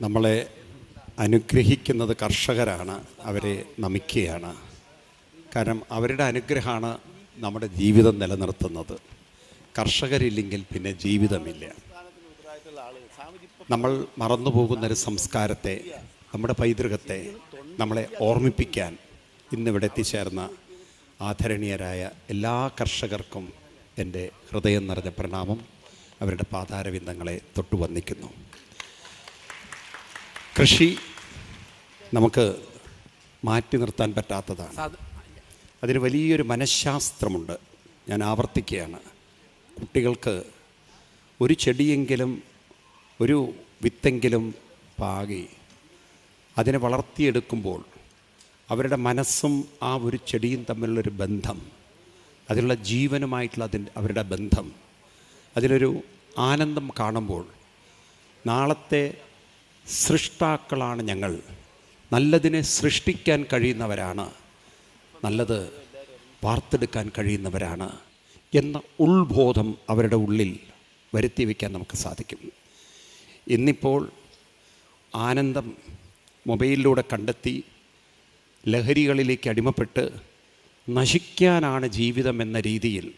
നമ്മളെ അനുഗ്രഹിക്കുന്നത് കർഷകരാണ് അവരെ നമിക്കുകയാണ്. കാരണം അവരുടെ അനുഗ്രഹമാണ് നമ്മുടെ ജീവിതം നിലനിർത്തുന്നത്. കർഷകരില്ലെങ്കിൽ പിന്നെ ജീവിതമില്ല. നമ്മൾ മറന്നു പോകുന്നൊരു സംസ്കാരത്തെ നമ്മുടെ പൈതൃകത്തെ നമ്മളെ ഓർമ്മിപ്പിക്കാൻ ഇന്നിവിടെ എത്തിച്ചേർന്ന ആദരണീയരായ എല്ലാ കർഷകർക്കും എന്റെ ഹൃദയം നിറഞ്ഞ പ്രണാമം. അവരുടെ പാതാരവിന്ദങ്ങളെ തൊട്ടു വന്നിക്കുന്നു കൃഷി നമുക്ക് മാറ്റി നിർത്താൻ പറ്റാത്തതാണ്. അതിന് വലിയൊരു മനഃശാസ്ത്രമുണ്ട്. ഞാൻ ആവർത്തിക്കുകയാണ്. കുട്ടികൾക്ക് ഒരു ചെടിയെങ്കിലും ഒരു വിത്തെങ്കിലും പാകി അതിനെ വളർത്തിയെടുക്കുമ്പോൾ അവരുടെ മനസ്സും ആ ഒരു ചെടിയും തമ്മിലുള്ളൊരു ബന്ധം അതിലുള്ള ജീവനുമായിട്ടുള്ള അതിന്റെ അവരുടെ ബന്ധം അതിലൊരു ആനന്ദം കാണുമ്പോൾ നാളത്തെ സൃഷ്ടാക്കളാണ് ഞങ്ങൾ. നല്ലതിനെ സൃഷ്ടിക്കാൻ കഴിയുന്നവരാണ്. നല്ലത് വാർത്തെടുക്കാൻ കഴിയുന്നവരാണ് എന്ന ഉൾബോധം അവരുടെ ഉള്ളിൽ വരുത്തി വയ്ക്കാൻ നമുക്ക് സാധിക്കും. ഇന്നിപ്പോൾ ആനന്ദം മൊബൈലിലൂടെ കണ്ടെത്തി ലഹരികളിലേക്ക് അടിമപ്പെട്ട് നശിക്കാനാണ് ജീവിതം എന്ന രീതിയിൽ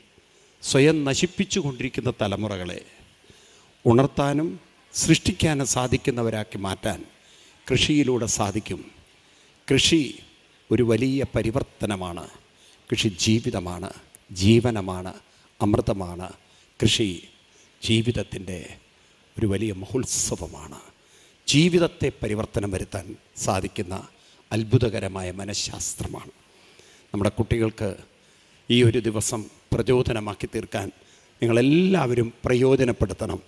സ്വയം നശിപ്പിച്ചു കൊണ്ടിരിക്കുന്ന തലമുറകളെ ഉണർത്താനും സൃഷ്ടിക്കാനും സാധിക്കുന്നവരാക്കി മാറ്റാൻ കൃഷിയിലൂടെ സാധിക്കും. കൃഷി ഒരു വലിയ പരിവർത്തനമാണ്. കൃഷി ജീവിതമാണ് ജീവനമാണ് അമൃതമാണ്. കൃഷി ജീവിതത്തിന്റെ ഒരു വലിയ മഹോത്സവമാണ്. ജീവിതത്തെ പരിവർത്തനം വരുത്താൻ സാധിക്കുന്ന അത്ഭുതകരമായ മനഃശാസ്ത്രമാണ്. നമ്മുടെ കുട്ടികൾക്ക് ഈ ഒരു ദിവസം പ്രചോദനമാക്കി തീർക്കാൻ നിങ്ങളെല്ലാവരും പ്രയോജനപ്പെടുത്തണം.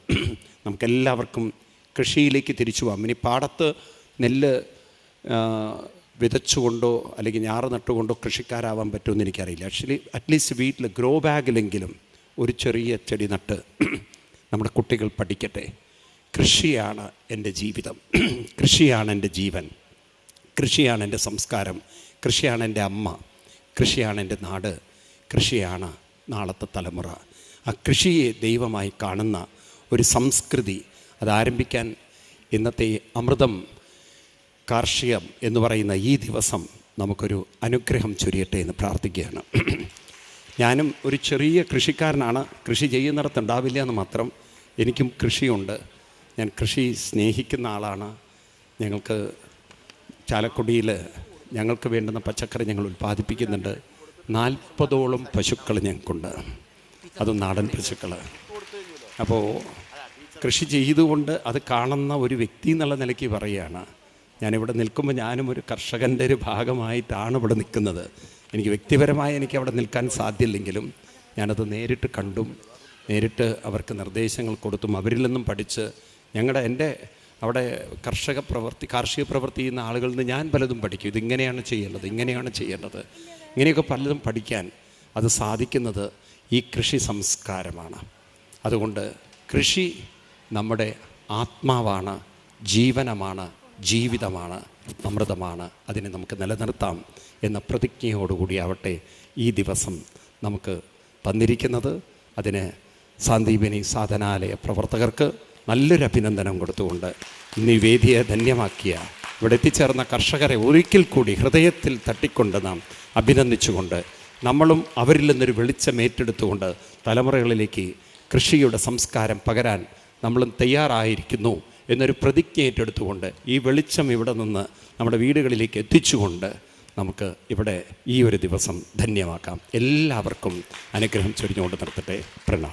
നമുക്കെല്ലാവർക്കും കൃഷിയിലേക്ക് തിരിച്ചു പോകാം. ഇനി പാടത്ത് നെല്ല് വിതച്ചുകൊണ്ടോ അല്ലെങ്കിൽ ഞാറ് നട്ടുകൊണ്ടോ കൃഷിക്കാരാവാൻ പറ്റുമെന്ന് എനിക്കറിയില്ല. ആക്ച്വലി അറ്റ്ലീസ്റ്റ് വീട്ടിൽ ഗ്രോ ബാഗിലെങ്കിലും ഒരു ചെറിയ ചെടി നട്ട് നമ്മുടെ കുട്ടികൾ പഠിക്കട്ടെ. കൃഷിയാണ് എന്റെ ജീവിതം. കൃഷിയാണ് എന്റെ ജീവൻ. കൃഷിയാണ് എന്റെ സംസ്കാരം. കൃഷിയാണ് എന്റെ അമ്മ. കൃഷിയാണ് എന്റെ നാട്. കൃഷിയാണ് നാളത്തെ തലമുറ. ആ കൃഷിയെ ദൈവമായി കാണുന്ന ഒരു സംസ്കൃതി അതാരംഭിക്കാൻ ഇന്നത്തെ അമൃതം കാർഷികം എന്ന് പറയുന്ന ഈ ദിവസം നമുക്കൊരു അനുഗ്രഹം ചൊരിയട്ടെ എന്ന് പ്രാർത്ഥിക്കുകയാണ്. ഞാനും ഒരു ചെറിയ കൃഷിക്കാരനാണ്. കൃഷി ചെയ്യുന്നിടത്തുണ്ടാവില്ല എന്ന് മാത്രം എനിക്കും കൃഷിയുണ്ട്. ഞാൻ കൃഷി സ്നേഹിക്കുന്ന ആളാണ്. ഞങ്ങൾക്ക് ചാലക്കുടിയിൽ ഞങ്ങൾക്ക് വേണ്ടുന്ന പച്ചക്കറി ഞങ്ങൾ ഉൽപ്പാദിപ്പിക്കുന്നുണ്ട്. നാൽപ്പതോളം പശുക്കൾ ഞങ്ങൾക്കുണ്ട്. അതും നാടൻ പശുക്കൾ അപ്പോൾ കൃഷി ചെയ്തുകൊണ്ട് അത് കാണുന്ന ഒരു വ്യക്തി എന്നുള്ള നിലയ്ക്ക് പറയുകയാണ്. ഞാനിവിടെ നിൽക്കുമ്പോൾ ഞാനും ഒരു കർഷകന്റെ ഒരു ഭാഗമായിട്ടാണ് ഇവിടെ നിൽക്കുന്നത്. എനിക്ക് വ്യക്തിപരമായി എനിക്ക് അവിടെ നിൽക്കാൻ സാധ്യമില്ലെങ്കിലും ഞാനത് നേരിട്ട് കണ്ടും നേരിട്ട് അവർക്ക് നിർദ്ദേശങ്ങൾ കൊടുത്തും അവരിൽ നിന്നും പഠിച്ച് ഞങ്ങളുടെ എന്റെ അവിടെ കർഷക പ്രവൃത്തി കാർഷിക പ്രവൃത്തി ചെയ്യുന്ന ആളുകളിൽ നിന്ന് ഞാൻ പലതും പഠിക്കും. ഇതിങ്ങനെയാണ് ചെയ്യേണ്ടത് ഇങ്ങനെയാണ് ചെയ്യേണ്ടത്. ഇങ്ങനെയൊക്കെ പലതും പഠിക്കാൻ അത് സാധിക്കുന്നത് ഈ കൃഷി സംസ്കാരമാണ്. അതുകൊണ്ട് കൃഷി നമ്മുടെ ആത്മാവാണ് ജീവനമാണ് ജീവിതമാണ് അമൃതമാണ്. അതിനെ നമുക്ക് നിലനിർത്താം എന്ന പ്രതിജ്ഞയോടുകൂടിയാവട്ടെ ഈ ദിവസം നമുക്ക് തന്നിരിക്കുന്നത്. അതിന് സാന്ദീപിനി സാധനാലയ പ്രവർത്തകർക്ക് നല്ലൊരു അഭിനന്ദനം കൊടുത്തുകൊണ്ട് ഇന്ന് വേദിയെ ധന്യമാക്കിയ ഇവിടെ എത്തിച്ചേർന്ന കർഷകരെ ഒരിക്കൽ കൂടി ഹൃദയത്തിൽ തട്ടിക്കൊണ്ട് നാം അഭിനന്ദിച്ചുകൊണ്ട് നമ്മളും അവരിൽ നിന്നൊരു വെളിച്ചം ഏറ്റെടുത്തുകൊണ്ട് തലമുറകളിലേക്ക് കൃഷിയുടെ സംസ്കാരം പകരാൻ നമ്മളും തയ്യാറായിരിക്കുന്നു എന്നൊരു പ്രതിജ്ഞ ഏറ്റെടുത്തുകൊണ്ട് ഈ വെളിച്ചം ഇവിടെ നിന്ന് നമ്മുടെ വീടുകളിലേക്ക് എത്തിച്ചുകൊണ്ട് നമുക്ക് ഇവിടെ ഈ ഒരു ദിവസം ധന്യമാക്കാം. എല്ലാവർക്കും അനുഗ്രഹം ചൊരിഞ്ഞുകൊണ്ട് നിർത്തട്ടെ. പ്രണാം